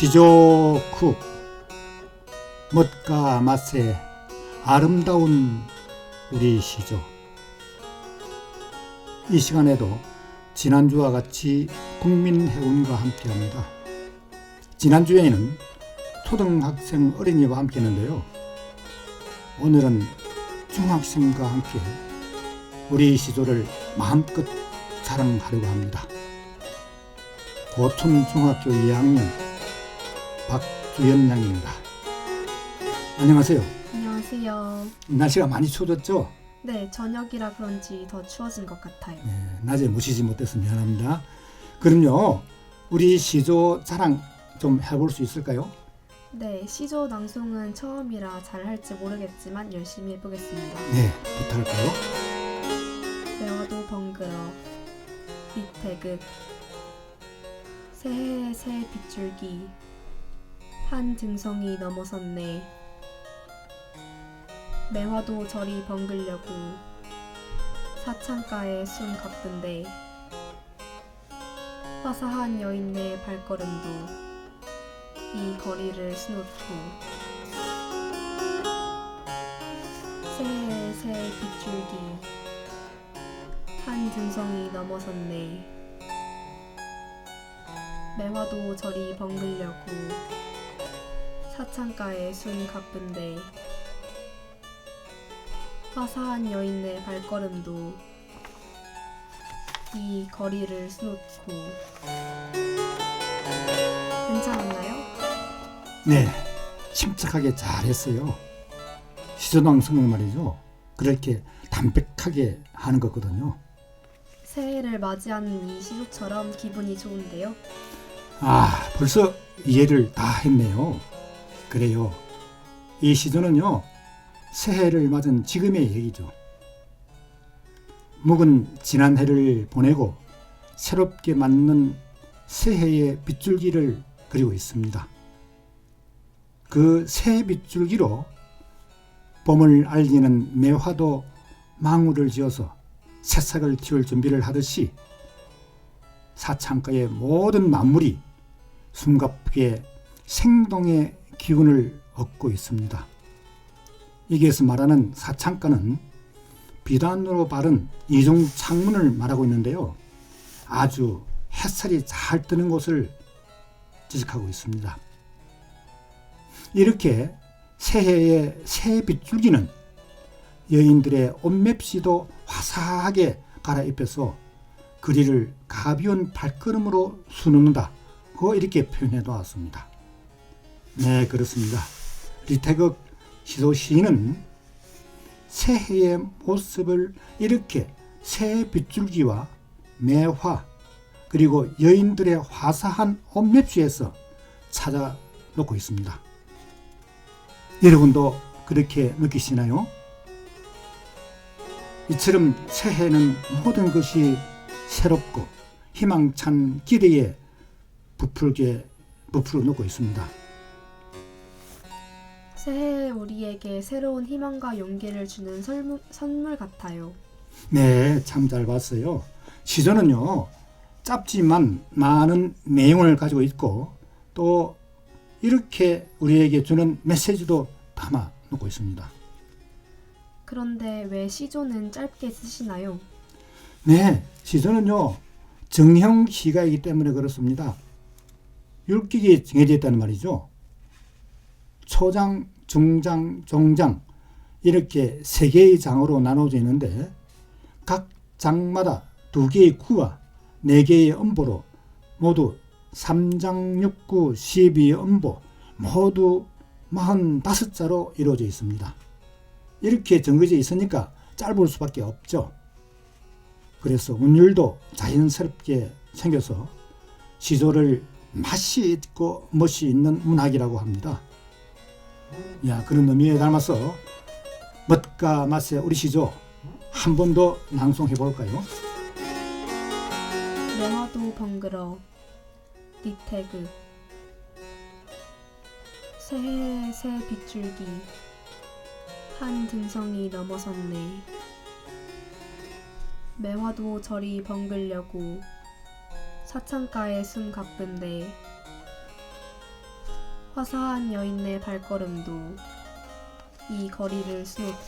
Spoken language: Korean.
시조쿡 멋과 맛의 아름다운 우리 시조 이 시간에도 지난주와 같이 국민해운과 함께합니다. 지난주에는 초등학생 어린이와 함께했는데요. 오늘은 중학생과 함께 우리 시조를 마음껏 자랑하려고 합니다. 고촌 중학교 2학년 박주연 양입니다. 안녕하세요. 안녕하세요. 날씨가 많이 추워졌죠? 네, 저녁이라 그런지 더 추워진 것 같아요. 네, 낮에 모시지 못해서 미안합니다. 그럼요, 우리 시조 자랑 좀 해볼 수 있을까요? 네, 시조 낭송은 처음이라 잘 할지 모르겠지만 열심히 해보겠습니다. 네, 부탁할까요? 매화도 벙그러 이태극 새해의 새 빗줄기 한 등성이 넘어섰네 매화도 저리 벙글려고 사창가에 순 가쁜데 화사한 여인네 발걸음도 이 거리를 수놓고 새해의 새 빗줄기 한 등성이 넘어섰네. 매화도 저리 벙글려고 사창가에 순 가쁜데 화사한 여인의 발걸음도 이 거리를 수놓고 괜찮았나요? 네, 침착하게 잘했어요. 시조낭송은 말이죠. 그렇게 담백하게 하는 거거든요. 새해를 맞이하는 이 시조처럼 기분이 좋은데요. 아, 벌써 이해를 다 했네요. 그래요. 이 시조는요, 새해를 맞은 지금의 얘기죠. 묵은 지난 해를 보내고 새롭게 맞는 새해의 빗줄기를 그리고 있습니다. 그 새 빗줄기로 봄을 알리는 매화도 망울을 지어서 새싹을 틔울 준비를 하듯이 사창가의 모든 만물이 숨가쁘게 생동의 기운을 얻고 있습니다. 여기에서 말하는 사창가는 비단으로 바른 이종 창문을 말하고 있는데요. 아주 햇살이 잘 뜨는 곳을 지적하고 있습니다. 이렇게 새해의 새 빗줄기는 여인들의 옷맵시도 화사하게 갈아입혀서 그리를 가벼운 발걸음으로 수놓는다. 고 이렇게 표현해 놓았습니다. 네, 그렇습니다. 리태극 시도 시인은 새해의 모습을 이렇게 새 빗줄기와 매화 그리고 여인들의 화사한 옷맵시에서 찾아 놓고 있습니다. 여러분도 그렇게 느끼시나요? 이처럼 새해는 모든 것이 새롭고 희망찬 기대에 부풀게 부풀어 놓고 있습니다. 새해 우리에게 새로운 희망과 용기를 주는 설무, 선물 같아요. 네, 참 잘 봤어요. 시조는요, 짧지만 많은 내용을 가지고 있고 또 이렇게 우리에게 주는 메시지도 담아 놓고 있습니다. 그런데 왜 시조는 짧게 쓰시나요? 네, 시조는요, 정형 시가이기 때문에 그렇습니다. 율곡이 정해져 있다는 말이죠. 초장, 중장, 종장 이렇게 세 개의 장으로 나눠져 있는데 각 장마다 두 개의 구와 네 개의 음보로 모두 3장 6구 12의 음보 모두 45자로 이루어져 있습니다. 이렇게 정해져 있으니까 짧을 수밖에 없죠. 그래서 운율도 자연스럽게 생겨서 시조를 맛이 있고 멋이 있는 문학이라고 합니다. 야 그런 의미에 닮아서 멋과 맛의 우리 시조 한 번 더 낭송해 볼까요? 매화도 벙그러 니태그 새해 새 빗줄기 한 등성이 넘어섰네 매화도 저리 벙글려고 사창가에 숨 가쁜데 화사한 여인의 발걸음도 이 거리를 수놓고